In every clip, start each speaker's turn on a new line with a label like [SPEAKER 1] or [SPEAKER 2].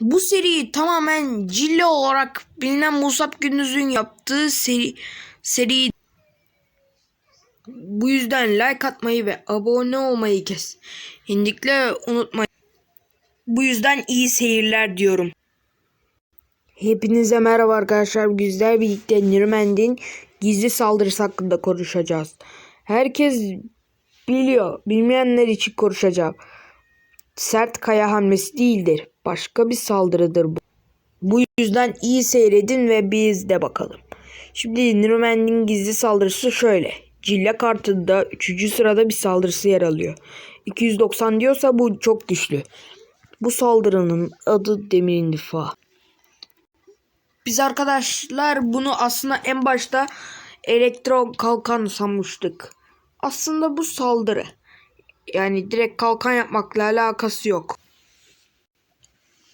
[SPEAKER 1] Bu seri tamamen Cille olarak bilinen Musab Gündüz'ün yaptığı seri seri bu yüzden like atmayı ve abone olmayı kesinlikle unutmayın. Bu yüzden iyi seyirler diyorum. Hepinize merhaba arkadaşlar. Bizler birlikte Nirmend'in gizli saldırısı hakkında konuşacağız. Herkes biliyor. Bilmeyenler için konuşacağım. Sert kaya hamlesi değildir. Başka bir saldırıdır bu. Bu yüzden iyi seyredin ve biz de bakalım. Şimdi Nirmend'in gizli saldırısı şöyle. Cille kartında 3. sırada bir saldırısı yer alıyor. 290 diyorsa bu çok güçlü. Bu saldırının adı Demir İndifa. Biz arkadaşlar bunu aslında en başta elektro kalkan sanmıştık. Aslında bu saldırı. Yani direkt kalkan yapmakla alakası yok.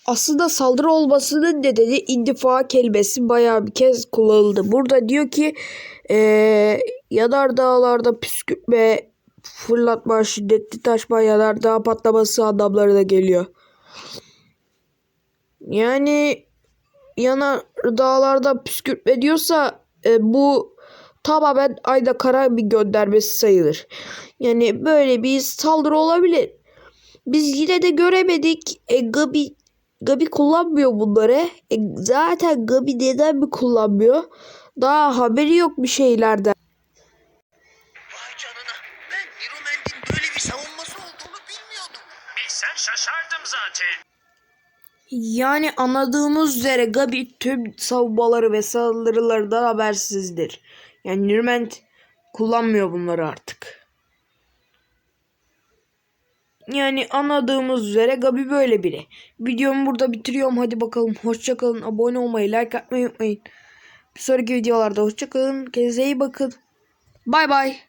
[SPEAKER 1] Aslında saldırı olmasının nedeni indifa kelimesi bayağı bir kez kullanıldı. Burada diyor ki eee yanar dağlarda püskürtme, fırlatma, şiddetli taşma, yanar dağ patlaması anlamlarına geliyor. Yani yanar dağlarda püskürtme diyorsa e, bu tamamen ayda kara bir göndermesi sayılır. Yani böyle bir saldırı olabilir. Biz yine de göremedik. E, Gabi, kullanmıyor bunları. E, zaten Gabi neden mi kullanmıyor? Daha haberi yok bir şeylerden.
[SPEAKER 2] Vay canına. Ben Niromend'in böyle bir savunması olduğunu bilmiyordum.
[SPEAKER 3] Bilsen şaşardım zaten.
[SPEAKER 1] Yani anladığımız üzere Gabi tüm savunmaları ve saldırılarından habersizdir. Yani Nürment kullanmıyor bunları artık. Yani anladığımız üzere Gabi böyle biri. Videomu burada bitiriyorum. Hadi bakalım. Hoşçakalın. Abone olmayı, like atmayı unutmayın. Bir sonraki videolarda hoşçakalın. Kendinize iyi bakın. Bay bay.